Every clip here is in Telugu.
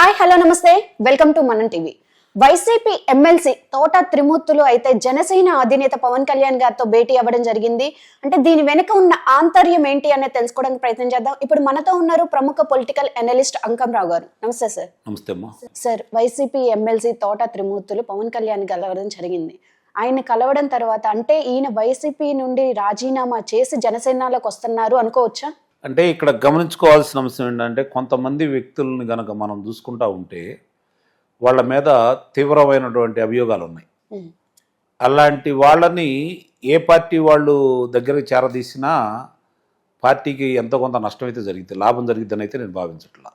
హాయ్ హలో నమస్తే. వెల్కమ్ టు మనం TV. YCP MLC Thota Trimurthulu అయితే జనసేన అధినేత పవన్ కళ్యాణ్ గారితో భేటీ అవ్వడం జరిగింది. అంటే దీని వెనుక ఉన్న ఆంతర్యం ఏంటి అనేది తెలుసుకోవడానికి ప్రయత్నం చేద్దాం. ఇప్పుడు మనతో ఉన్నారు ప్రముఖ పొలిటికల్ అనలిస్ట్ అంకం రావు గారు. నమస్తే సార్. నమస్తే సార్ వైసీపీ ఎమ్మెల్సీ తోట త్రిమూర్తులు పవన్ కళ్యాణ్ కలవడం జరిగింది. ఆయన కలవడం తర్వాత అంటే ఈయన వైసీపీ నుండి రాజీనామా చేసి జనసేనలోకి వస్తున్నారు అనుకోవచ్చా? అంటే ఇక్కడ గమనించుకోవాల్సిన అంశం ఏంటంటే కొంతమంది వ్యక్తుల్ని గనక మనం చూసుకుంటా ఉంటే వాళ్ళ మీద తీవ్రమైనటువంటి అభియోగాలు ఉన్నాయి. అలాంటి వాళ్ళని ఏ పార్టీ వాళ్ళు దగ్గరికి చేరదీసినా పార్టీకి ఎంతో కొంత నష్టం అయితే జరిగింది లాభం జరిగిద్దని అయితే నేను భావించట్లా.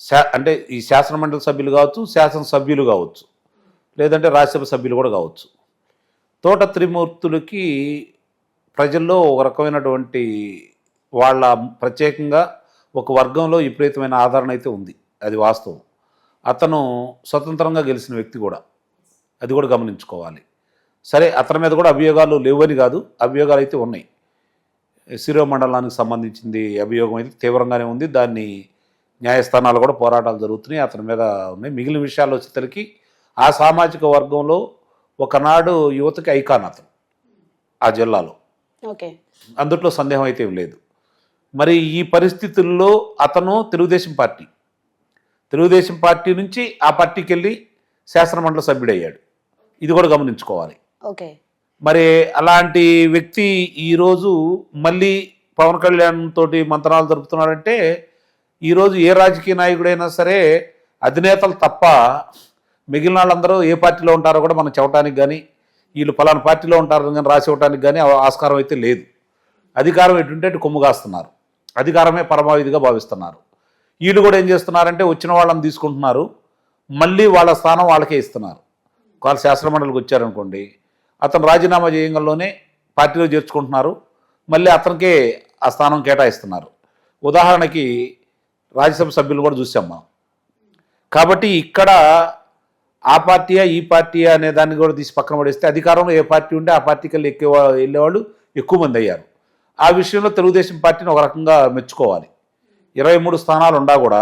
శా అంటే ఈ శాసనమండలి సభ్యులు కావచ్చు శాసనసభ్యులు కావచ్చు లేదంటే రాజ్యసభ సభ్యులు కూడా కావచ్చు. తోట త్రిమూర్తులకి ప్రజల్లో ఒక రకమైనటువంటి వాళ్ళ ప్రత్యేకంగా ఒక వర్గంలో విపరీతమైన ఆదరణ అయితే ఉంది. అది వాస్తవం. అతను స్వతంత్రంగా గెలిచిన వ్యక్తి కూడా. అది కూడా గమనించుకోవాలి. సరే అతని మీద కూడా అభియోగాలు లేవని కాదు అభియోగాలు అయితే ఉన్నాయి. శిరో మండలానికి సంబంధించింది అభియోగం అయితే తీవ్రంగానే ఉంది. దాన్ని న్యాయస్థానాలు కూడా పోరాటాలు జరుగుతున్నాయి. అతని మీద ఉన్నాయి. మిగిలిన విషయాలు వచ్చేసరికి ఆ సామాజిక వర్గంలో ఒకనాడు యువతకి ఐకాన్ అతను ఆ జిల్లాలో. ఓకే. అందుట్లో సందేహం అయితే లేదు. మరి ఈ పరిస్థితుల్లో అతను తెలుగుదేశం పార్టీ. తెలుగుదేశం పార్టీ నుంచి ఆ పార్టీకి వెళ్ళి శాసనమండలి సభ్యుడయ్యాడు. ఇది కూడా గమనించుకోవాలి. ఓకే. మరి అలాంటి వ్యక్తి ఈరోజు మళ్ళీ పవన్ కళ్యాణ్ తోటి మంత్రాలు జరుపుతున్నాడంటే ఈరోజు ఏ రాజకీయ నాయకుడైనా సరే అధినేతలు తప్ప మిగిలిన వాళ్ళందరూ ఏ పార్టీలో ఉంటారో కూడా మనం చెప్పడానికి కానీ వీళ్ళు పలానా పార్టీలో ఉంటారు కానీ రాసి ఇవ్వడానికి కానీ ఆస్కారం అయితే లేదు. అధికారం ఎటుంటే అటు కొమ్ము కాస్తున్నారు. అధికారమే పరమావిధిగా భావిస్తున్నారు. వీళ్ళు కూడా ఏం చేస్తున్నారంటే వచ్చిన వాళ్ళని తీసుకుంటున్నారు. మళ్ళీ వాళ్ళ స్థానం వాళ్ళకే ఇస్తున్నారు. వాళ్ళు శాసనమండలికి వచ్చారనుకోండి అతను రాజీనామా చేయంగానే పార్టీలో చేర్చుకుంటున్నారు. మళ్ళీ అతనికే ఆ స్థానం కేటాయిస్తున్నారు. ఉదాహరణకి రాజ్యసభ సభ్యులు కూడా చూసాం మనం. కాబట్టి ఇక్కడ ఆ పార్టీయా ఈ పార్టీయా అనే దాన్ని కూడా తీసి పక్కన పడేస్తే అధికారంలో ఏ పార్టీ ఉంటే ఆ పార్టీకి వెళ్ళి ఎక్కే వెళ్ళేవాళ్ళు ఎక్కువ మంది అయ్యారు. ఆ విషయంలో తెలుగుదేశం పార్టీని ఒక రకంగా మెచ్చుకోవాలి. ఇరవై మూడు స్థానాలు ఉండా కూడా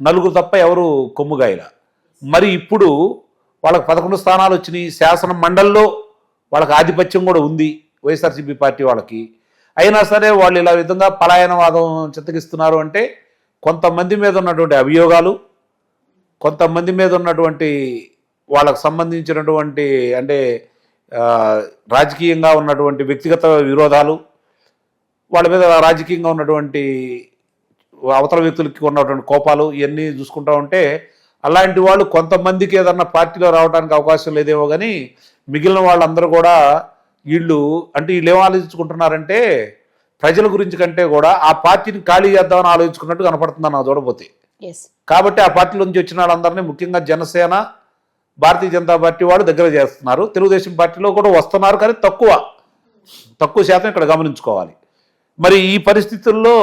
నలుగురు తప్ప ఎవరు కొమ్ముగాయల మరి ఇప్పుడు వాళ్ళకి పదకొండు స్థానాలు వచ్చినాయి. శాసన మండలిలో వాళ్ళకి ఆధిపత్యం కూడా ఉంది వైఎస్ఆర్సీపీ పార్టీ వాళ్ళకి. అయినా సరే వాళ్ళు ఇలా విధంగా పలాయనవాదం చిత్తగిస్తున్నారు అంటే కొంతమంది మీద ఉన్నటువంటి అభియోగాలు కొంతమంది మీద ఉన్నటువంటి వాళ్ళకు సంబంధించినటువంటి అంటే రాజకీయంగా ఉన్నటువంటి వ్యక్తిగత విరోధాలు వాళ్ళ మీద రాజకీయంగా ఉన్నటువంటి అవతల వ్యక్తులకి ఉన్నటువంటి కోపాలు ఇవన్నీ చూసుకుంటా ఉంటే అలాంటి వాళ్ళు కొంతమందికి ఏదన్నా పార్టీలో రావడానికి అవకాశం లేదేమో కానీ మిగిలిన వాళ్ళందరూ కూడా వీళ్ళు అంటే వీళ్ళు ఏం ఆలోచించుకుంటున్నారంటే ప్రజల గురించి కంటే కూడా ఆ పార్టీని ఖాళీ చేద్దామని ఆలోచించుకున్నట్టు కనపడుతుంది నాకు చూడబోతే. కాబట్టి ఆ పార్టీ నుంచి వచ్చిన వాళ్ళందరినీ ముఖ్యంగా జనసేన భారతీయ జనతా పార్టీ వాళ్ళు దగ్గర చేస్తున్నారు. తెలుగుదేశం పార్టీలో కూడా వస్తున్నారు కానీ తక్కువ. తక్కువ శాతం ఇక్కడ గమనించుకోవాలి. మరి ఈ పరిస్థితుల్లో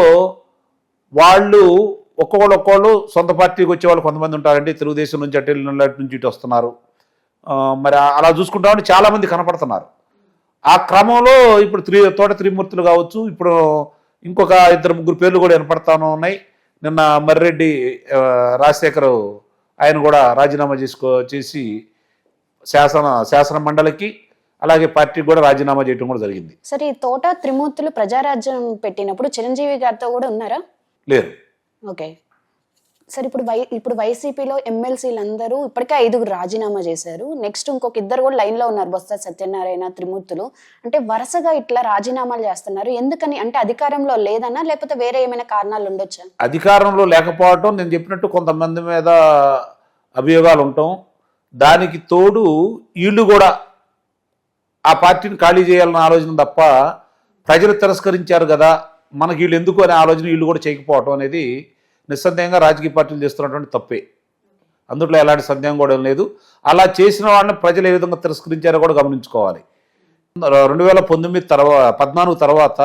వాళ్ళు ఒక్కొక్కళ్ళు ఒక్కోళ్ళు సొంత పార్టీకి వచ్చే వాళ్ళు కొంతమంది ఉంటారండి. తెలుగుదేశం నుంచి అటు నుంచి ఇటు వస్తున్నారు. మరి అలా చూసుకుంటామంటే చాలామంది కనపడుతున్నారు. ఆ క్రమంలో ఇప్పుడు త్రి తోట త్రిమూర్తులు కావచ్చు ఇప్పుడు ఇంకొక ఇద్దరు ముగ్గురు పేర్లు కూడా వినపడతాను ఉన్నాయి. నిన్న మర్రెడ్డి రాజశేఖర్ ఆయన కూడా రాజీనామా చేసుకో చేసి శాసన శాసన మండలికి అలాగే పార్టీకి కూడా రాజీనామా చేయడం కూడా జరిగింది. సరే ఈ తోట త్రిమూర్తులు ప్రజారాజ్యం పెట్టినప్పుడు చిరంజీవి గారితో కూడా ఉన్నారా? లేరు ఓకే. సరే ఇప్పుడు వై ఇప్పుడు వైసీపీలో ఎమ్మెల్సీలు అందరూ ఇప్పటికే ఐదుగురు రాజీనామా చేశారు. నెక్స్ట్ ఇంకొక ఇద్దరు కూడా లైన్లో ఉన్నారు బొత్స సత్యనారాయణ త్రిమూర్తులు. అంటే వరుసగా ఇట్లా రాజీనామాలు చేస్తున్నారు. ఎందుకని? అంటే అధికారంలో లేదన్నా లేకపోతే వేరే ఏమైనా కారణాలు ఉండొచ్చా? అధికారంలో లేకపోవటం నేను చెప్పినట్టు కొంతమంది మీద అభియోగాలు ఉండటం దానికి తోడు వీళ్ళు కూడా ఆ పార్టీని ఖాళీ చేయాలన్న ఆలోచన తప్ప ప్రజలు తిరస్కరించారు కదా మనకి వీళ్ళు ఎందుకు అనే ఆలోచన వీళ్ళు కూడా చేయకపోవటం అనేది నిస్సందేహంగా రాజకీయ పార్టీలు చేస్తున్నటువంటి తప్పే. అందులో ఎలాంటి సందేహం కూడా లేదు. అలా చేసిన వాళ్ళని ప్రజలు ఏ విధంగా తిరస్కరించారో కూడా గమనించుకోవాలి. రెండు వేల పంతొమ్మిది తర్వాత పద్నాలుగు తర్వాత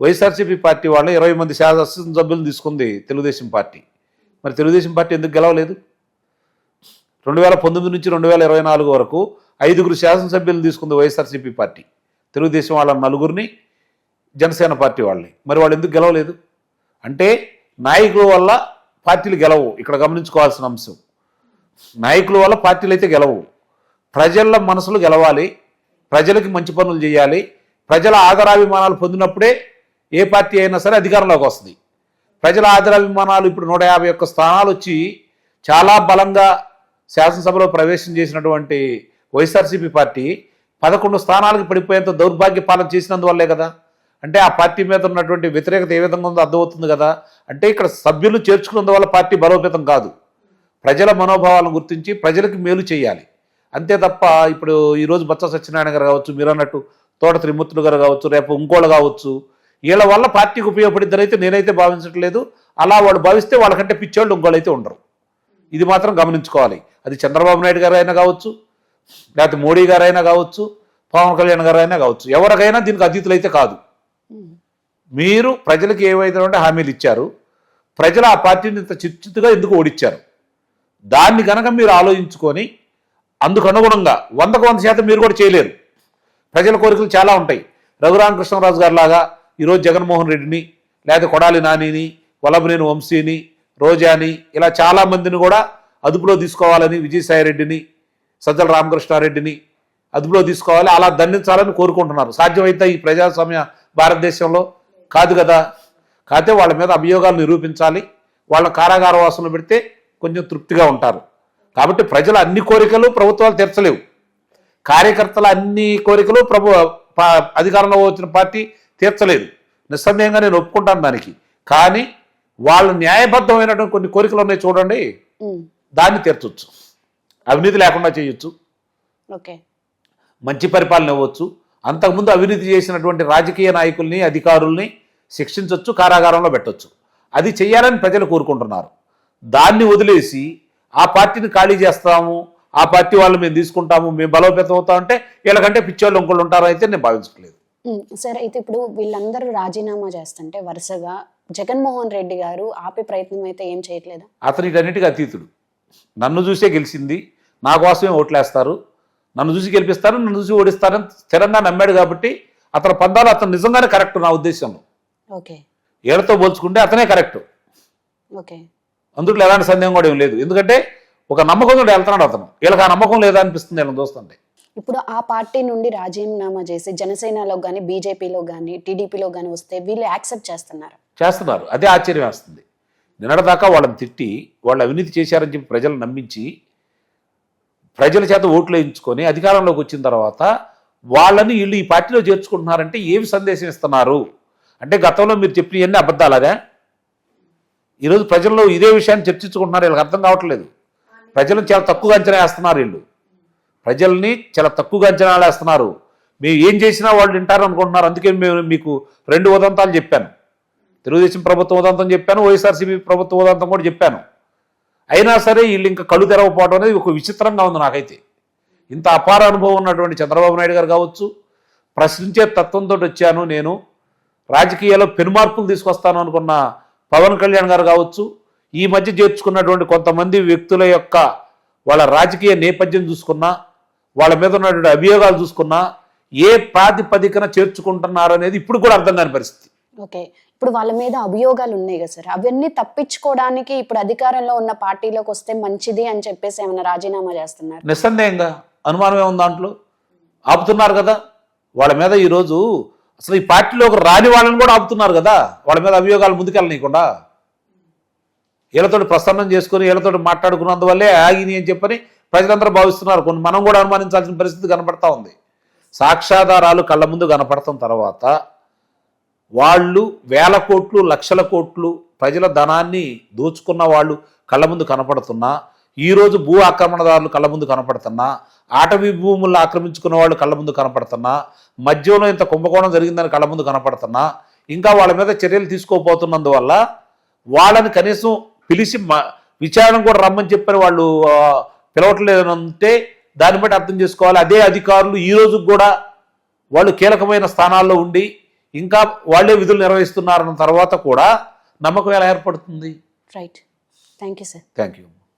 వైఎస్ఆర్సీపీ పార్టీ వాళ్ళు ఇరవై మంది శాసనసభ్యులను తీసుకుంది తెలుగుదేశం పార్టీ. మరి తెలుగుదేశం పార్టీ ఎందుకు గెలవలేదు? రెండు వేల పంతొమ్మిది నుంచి రెండు వేల ఇరవై నాలుగు వరకు ఐదుగురు శాసనసభ్యులు తీసుకుంది వైఎస్ఆర్సీపీ పార్టీ. తెలుగుదేశం వాళ్ళ నలుగురిని జనసేన పార్టీ వాళ్ళని. మరి వాళ్ళు ఎందుకు గెలవలేదు? అంటే నాయకుల వల్ల పార్టీలు గెలవు. ఇక్కడ గమనించుకోవాల్సిన అంశం. నాయకుల వల్ల పార్టీలు అయితే గెలవు. ప్రజల మనసులు గెలవాలి. ప్రజలకి మంచి పనులు చేయాలి. ప్రజల ఆదరాభిమానాలు పొందినప్పుడే ఏ పార్టీ అయినా సరే అధికారంలోకి వస్తుంది. ప్రజల ఆదరాభిమానాలు ఇప్పుడు నూట యాభై ఒక్క స్థానాలు వచ్చి చాలా బలంగా శాసనసభలో ప్రవేశం చేసినటువంటి వైఎస్ఆర్సీపీ పార్టీ పదకొండు స్థానాలకు పడిపోయేంత దౌర్భాగ్య పాలన చేసినందువల్లే కదా. అంటే ఆ పార్టీ మీద ఉన్నటువంటి వ్యతిరేకత ఏ విధంగా ఉందో అర్థమవుతుంది కదా. అంటే ఇక్కడ సభ్యులు చేర్చుకున్నందువల్ల పార్టీ బలోపేతం కాదు. ప్రజల మనోభావాలను గుర్తించి ప్రజలకు మేలు చేయాలి. అంతే తప్ప ఇప్పుడు ఈరోజు బొత్స సత్యనారాయణ గారు కావచ్చు మీరు అన్నట్టు తోట త్రిమూర్తులు గారు కావచ్చు రేపు ఇంకోళ్ళు కావచ్చు వీళ్ళ వల్ల పార్టీకి ఉపయోగపడిద్దరైతే అయితే నేనైతే భావించట్లేదు. అలా వాళ్ళు భావిస్తే వాళ్ళకంటే పిచ్చోళ్ళు ఇంకోళ్ళు అయితే ఉండరు. ఇది మాత్రం గమనించుకోవాలి. అది చంద్రబాబు నాయుడు గారు అయినా కావచ్చు లేకపోతే మోడీ గారైనా కావచ్చు పవన్ కళ్యాణ్ గారైనా కావచ్చు ఎవరికైనా దీనికి అతీతులైతే అయితే కాదు. మీరు ప్రజలకు ఏవైతే హామీలు ఇచ్చారు ప్రజలు ఆ పార్టీని ఇంత చిచ్చుతుగా ఎందుకు ఓడిచ్చారు? దాన్ని కనుక మీరు ఆలోచించుకొని అందుకు అనుగుణంగా వందకు వంద శాతం మీరు కూడా చేయలేరు. ప్రజల కోరికలు చాలా ఉంటాయి. రఘురామకృష్ణరాజు గారు లాగా ఈరోజు జగన్మోహన్ రెడ్డిని లేదా కొడాలి నానిని వలభనేని వంశీని రోజాని ఇలా చాలా మందిని కూడా అదుపులో తీసుకోవాలని విజయసాయి రెడ్డిని సజ్జల రామకృష్ణారెడ్డిని అదుపులో తీసుకోవాలి. అలా దండించాలని కోరుకుంటున్నారు. సాధ్యమైతే ఈ ప్రజాస్వామ్య భారతదేశంలో కాదు కదా? కాకపోతే వాళ్ళ మీద అభియోగాలు నిరూపించాలి. వాళ్ళ కారాగార వాసనలు పెడితే కొంచెం తృప్తిగా ఉంటారు. కాబట్టి ప్రజల అన్ని కోరికలు ప్రభుత్వాలు తీర్చలేవు. కార్యకర్తల అన్ని కోరికలు ప్రభు అధికారంలో వచ్చిన పార్టీ తీర్చలేదు. నిస్సందేహంగా నేను ఒప్పుకుంటాను దానికి. కానీ వాళ్ళు న్యాయబద్ధమైనటువంటి కొన్ని కోరికలు ఉన్నాయి చూడండి. దాన్ని తీర్చొచ్చు. అవినీతి లేకుండా చేయొచ్చు. ఓకే. మంచి పరిపాలన ఇవ్వచ్చు అంతకుముందు అవినీతి చేసినటువంటి రాజకీయ నాయకుల్ని అధికారుల్ని శిక్షించవచ్చు కారాగారంలో పెట్టొచ్చు. అది చేయాలని ప్రజలు కోరుకుంటున్నారు. దాన్ని వదిలేసి ఆ పార్టీని ఖాళీ చేస్తాము ఆ పార్టీ వాళ్ళు మేము తీసుకుంటాము మేము బలోపేతం అవుతాం అంటే వీళ్ళకంటే పిచ్చోళ్ళు ఇంకోళ్ళు ఉంటారు అయితే నేను భావించట్లేదు. సరే అయితే ఇప్పుడు వీళ్ళందరూ రాజీనామా చేస్తుంటే వరుసగా జగన్మోహన్ రెడ్డి గారు ఆపే ప్రయత్నం అయితే ఏం చేయట్లేదా? అతను వీటన్నిటికీ అతీతుడు. నన్ను చూసే గెలిచింది నా కోసమే ఓట్లేస్తారు. నన్ను చూసి గెలిపిస్తారు నన్ను చూసి ఓడిస్తారని స్థిరంగా నమ్మాడు కాబట్టి అతని పందాలు అతను నిజంగానే కరెక్ట్ నా ఉద్దేశంలో. ఓకే. ఏళ్ళతో పోల్చుకుంటే అతనే కరెక్ట్. ఓకే. అందులో ఎలాంటి సందేహం కూడా ఏం లేదు. ఎందుకంటే ఒక నమ్మకంతో వెళ్తున్నాడు అతను. వీళ్ళకి ఆ నమ్మకం లేదా అనిపిస్తుంది వీళ్ళని చూస్తుంటే. ఇప్పుడు ఆ పార్టీ నుండి రాజీనామా చేసి జనసేనలో కానీ బీజేపీలో కానీ టీడీపీలో కానీ వస్తే వీళ్ళు యాక్సెప్ట్ చేస్తున్నారు. చేస్తున్నారు. అదే ఆశ్చర్యం వేస్తుంది. నిన్నటిదాకా వాళ్ళని తిట్టి వాళ్ళు అవినీతి చేశారని చెప్పి ప్రజలు నమ్మించి ప్రజల చేత ఓట్లు వేయించుకొని అధికారంలోకి వచ్చిన తర్వాత వాళ్ళని వీళ్ళు ఈ పార్టీలో చేర్చుకుంటున్నారంటే ఏమి సందేశం ఇస్తున్నారు? అంటే గతంలో మీరు చెప్పినవన్నీ అబద్ధాలదే? ఈరోజు ప్రజల్లో ఇదే విషయాన్ని చర్చించుకుంటున్నారు వీళ్ళకి అర్థం కావట్లేదు. ప్రజలను చాలా తక్కువగా అంచనా వేస్తున్నారు వీళ్ళు. ప్రజల్ని చాలా తక్కువగా అంచనా వేస్తున్నారు. మేము ఏం చేసినా వాళ్ళు వింటారు అనుకుంటున్నారు అందుకే మేము మీకు రెండు ఉదంతాలు చెప్పాను. తెలుగుదేశం ప్రభుత్వ ఉదంతం చెప్పాను వైఎస్ఆర్సీపీ ప్రభుత్వ ఉదంతం కూడా చెప్పాను. అయినా సరే వీళ్ళు ఇంకా కళ్ళు తెరవపోవడం అనేది ఒక విచిత్రంగా ఉంది నాకైతే. ఇంత అపార అనుభవం ఉన్నటువంటి చంద్రబాబు నాయుడు గారు కావచ్చు ప్రశ్నించే తత్వంతో వచ్చాను నేను. రాజకీయాల్లో పెనుమార్పులు తీసుకొస్తాను అనుకున్న పవన్ కళ్యాణ్ గారు కావచ్చు ఈ మధ్య చేర్చుకున్నటువంటి కొంతమంది వ్యక్తుల యొక్క వాళ్ళ రాజకీయ నేపథ్యం చూసుకున్నా వాళ్ళ మీద ఉన్నటువంటి అభియోగాలు చూసుకున్నా ఏ ప్రాతిపదికన చేర్చుకుంటున్నారు అనేది ఇప్పుడు కూడా అర్థం కాని పరిస్థితి. ఓకే. ఇప్పుడు వాళ్ళ మీద అభియోగాలు ఉన్నాయి కదా సార్. అవన్నీ తప్పించుకోవడానికి ఇప్పుడు అధికారంలో ఉన్న పార్టీలోకి వస్తే మంచిది అని చెప్పేసి ఏమైనా రాజీనామా చేస్తున్నారు? నిస్సందేహంగా అనుమానమే ఉంది దాంట్లో. ఆపుతున్నారు కదా. వాళ్ళ మీద ఈరోజు అసలు ఈ పార్టీలోకి రాని వాళ్ళని కూడా ఆపుతున్నారు కదా. వాళ్ళ మీద అభియోగాలు ముందుకెళ్ళనీయకుండా. వీళ్ళతో ప్రసన్నం చేసుకుని వీళ్ళతో మాట్లాడుకున్నందువల్లే ఆగిని అని చెప్పని ప్రజలందరూ భావిస్తున్నారు. కొన్ని మనం కూడా అనుమానించాల్సిన పరిస్థితి కనపడతా ఉంది. సాక్ష్యాధారాలు కళ్ళ ముందు కనపడతాం తర్వాత. వాళ్ళు వేల కోట్లు లక్షల కోట్లు ప్రజల ధనాన్ని దోచుకున్న వాళ్ళు కళ్ళ ముందు కనపడుతున్నా ఈరోజు భూ ఆక్రమణదారులు కళ్ళ ముందు కనపడుతున్నా ఆటవీ భూములు ఆక్రమించుకున్న వాళ్ళు కళ్ళ ముందు కనపడుతున్నా మధ్యలో ఇంత కుంభకోణం జరిగిందని కళ్ళ ముందు కనపడుతున్నా ఇంకా వాళ్ళ మీద చర్యలు తీసుకోపోతున్నందువల్ల వాళ్ళని కనీసం పిలిచి మ- విచారణ కూడా రమ్మని చెప్పని వాళ్ళు ఆ, పిలవట్లేదంటే దాన్ని బట్టి అర్థం చేసుకోవాలి. అదే అధికారులు ఈ కూడా వాళ్ళు కీలకమైన స్థానాల్లో ఉండి ఇంకా వాళ్ళే విధులు నిర్వహిస్తున్నారన్న తర్వాత కూడా నమ్మకం ఎలా ఏర్పడుతుంది? Right thank you sir thank you